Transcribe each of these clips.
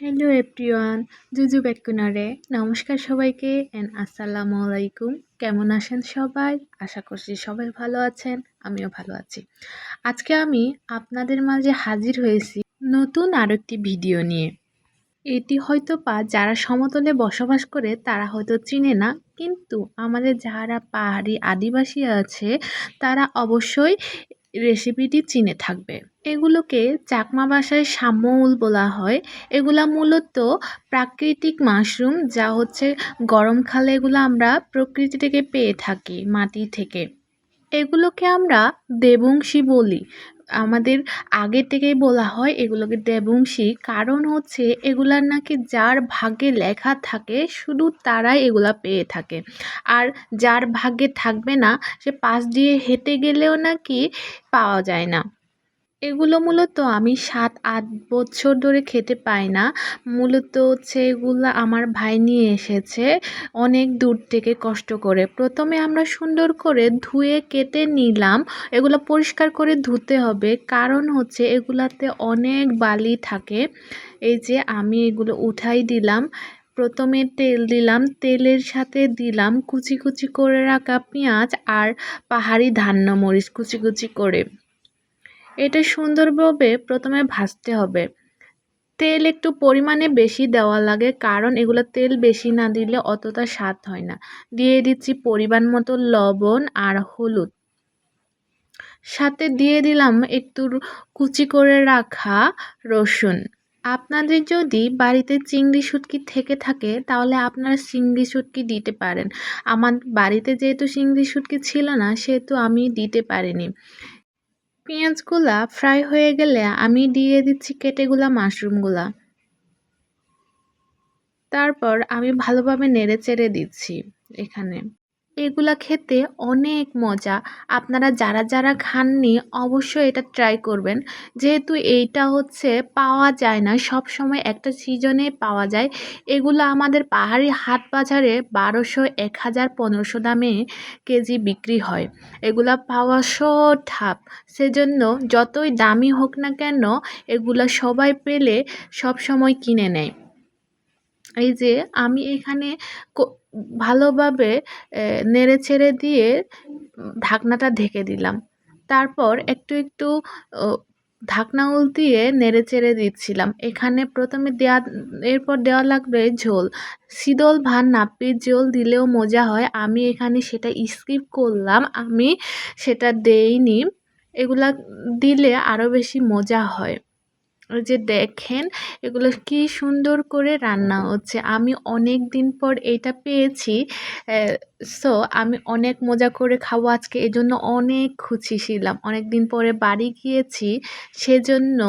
Hello everyone, জুজু ব্যাকুনারে নমস্কার সবাইকে and আসসালামু আলাইকুম। কেমন আছেন সবাই? আশা করছি সবাই ভালো আছেন, আমিও ভালো আছি। আজকে আমি আপনাদের মাঝে হাজির হয়েছি নতুন আর একটি ভিডিও নিয়ে। এটি হয়তো পা যারা সমতলে বসবাস করে, তারা হয়তো চিনে না, কিন্তু আমাদের যারা পাহাড়ি আদিবাসী আছে, তারা অবশ্যই রেসিপিটি চিনে থাকবে। এগুলোকে চাকমা বাসায় সাম্যউল বলা হয়। এগুলা মূলত প্রাকৃতিক মাশরুম, যা হচ্ছে গরমকালে এগুলো আমরা প্রকৃতি থেকে পেয়ে থাকি, মাটি থেকে। এগুলোকে আমরা দেবংশী বলি। আমাদের আগে থেকেই বলা হয় এগুলোকে দেবংশী। কারণ হচ্ছে এগুলার নাকি যার ভাগ্যে লেখা থাকে, শুধু তারাই এগুলা পেয়ে থাকে। আর যার ভাগ্যে থাকবে না, সে পাশ দিয়ে হেঁটে গেলেও নাকি পাওয়া যায় না। এগুলো মূলত আমি সাত, আট বছর ধরে খেতে পাই না। মূলত হচ্ছে এগুলো আমার ভাই নিয়ে এসেছে। অনেক দূর থেকে কষ্ট করে। প্রথমে আমরা সুন্দর করে ধুয়ে কেটে নিলাম। এগুলো পরিষ্কার করে ধুতে হবে। কারণ হচ্ছে এগুলাতে অনেক বালি থাকে। এই যে আমি এগুলো উঠাই দিলাম। প্রথমে তেল দিলাম। তেলের সাথে দিলাম কুচি কুচি করে রাখা পেঁয়াজ আর পাহাড়ি ধান্য মরিচ কুচি কুচি করে। এটা সুন্দরভাবে প্রথমে ভাজতে হবে। তেল একটু পরিমাণে বেশি দেওয়া লাগে, কারণ এগুলো তেল বেশি না দিলে অতটা স্বাদ হয় না। দিয়ে দিচ্ছি পরিমাণ মতো লবণ আর হলুদ। সাথে দিয়ে দিলাম একটু কুচি করে রাখা রসুন। আপনাদের যদি বাড়িতে চিংড়ি শুটকি থেকে থাকে, তাহলে আপনারা চিংড়ি শুটকি দিতে পারেন। আমার বাড়িতে যেহেতু চিংড়ি শুটকি ছিল না, সেহেতু আমি দিতে পারিনি। পেঁয়াজগুলা ফ্রাই হয়ে গেলে আমি দিয়ে দিচ্ছি কেটেগুলা মাশরুমগুলা। তারপর আমি ভালোভাবে নেড়ে চেড়ে দিচ্ছি এখানে। এগুলা খেতে অনেক মজা। আপনারা যারা যারা খাননি, অবশ্যই এটা ট্রাই করবেন। যেহেতু এইটা হচ্ছে পাওয়া যায় না সব সময় একটা সিজনে পাওয়া যায়। এগুলো আমাদের পাহাড়ি হাট বাজারে বারোশো, এক হাজার, পনেরোশো দামে কেজি বিক্রি হয়। এগুলা পাওয়া সব ঠাপ। সেজন্য যতই দামি হোক না কেন, এগুলা সবাই পেলে সব সময় কিনে নেয়। এই যে আমি এখানে ভালোভাবে নেড়ে ছেড়ে দিয়ে ঢাকনাটা ঢেকে দিলাম। তারপর একটু একটু ঢাকনা উল্টিয়ে নেড়ে চেড়ে দিচ্ছিলাম। এখানে প্রথমে দেওয়া এরপর দেওয়া লাগবে ঝোল। শীতল ভাত নাপির ঝোল দিলেও মজা হয়। আমি এখানে সেটা স্কিপ করলাম। আমি সেটা দেইনি। এগুলা দিলে আরও বেশি মজা হয়। যে দেখেন, এগুলো কি সুন্দর করে রান্না হচ্ছে। আমি অনেক দিন পর এইটা পেয়েছি সো আমি অনেক মজা করে খাব আজকে এই জন্য অনেক খুশি ছিলাম। অনেক দিন পরে বাড়ি গিয়েছি, সেজন্য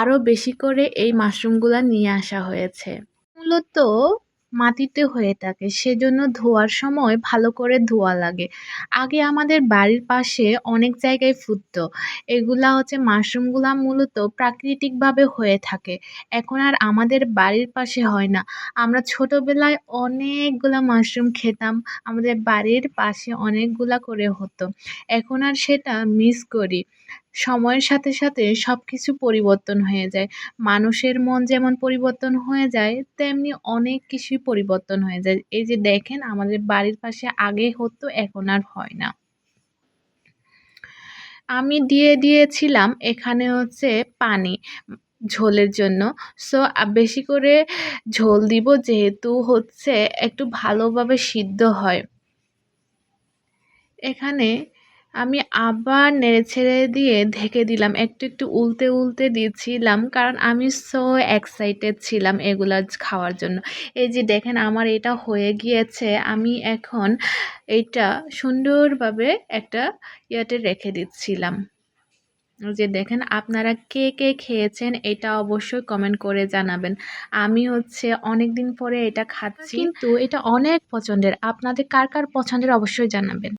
আরও বেশি করে এই মাশরুমগুলো নিয়ে আসা হয়েছে। মূলত মাটিতে হয়ে থাকে। সেজন্য ধোয়ার সময় ভালো করে ধোয়া লাগে। আগে আমাদের বাড়ির পাশে অনেক জায়গায় ফুটত। এগুলা হচ্ছে মাশরুমগুলা মূলত প্রাকৃতিকভাবে হয়ে থাকে। এখন আর আমাদের বাড়ির পাশে হয় না। আমরা ছোটোবেলায় অনেকগুলা মাশরুম খেতাম। আমাদের বাড়ির পাশে অনেকগুলা করে হতো। এখন আর সেটা মিস করি। সময়ের সাথে সাথে সব কিছু পরিবর্তন হয়ে যায়। মানুষের মন যেমন পরিবর্তন হয়ে যায়, তেমনি অনেক কিছুই পরিবর্তন হয়ে যায়। এই যে দেখেন, আমাদের বাড়ির পাশে আগে হতো, এখন আর হয় না। আমি দিয়ে দিয়েছিলাম, এখানে হচ্ছে পানি ঝোলের জন্য। সো বেশি করে ঝোল দিব যেহেতু হচ্ছে একটু ভালোভাবে সিদ্ধ হয়। এখানে আমি আবার নেড়েছেড়ে দিয়ে ঢেকে দিলাম। একটু একটু উলতে উলতে দিয়েছিলাম কারণ আমি সো এক্সাইটেড ছিলাম এগুলা খাওয়ার জন্য। এই যে দেখেন আমার এটা হয়ে গিয়েছে। আমি এখন এইটা সুন্দরভাবে একটা ইয়াতে রেখে দিচ্ছিলাম। যে দেখেন আপনারা কে কে খেয়েছেন এটা অবশ্যই কমেন্ট করে জানাবেন। আমি হচ্ছে অনেক দিন পরে এটা খাচ্ছি। কিন্তু এটা অনেক পছন্দের। আপনাদের কার কার পছন্দের অবশ্যই জানাবেন।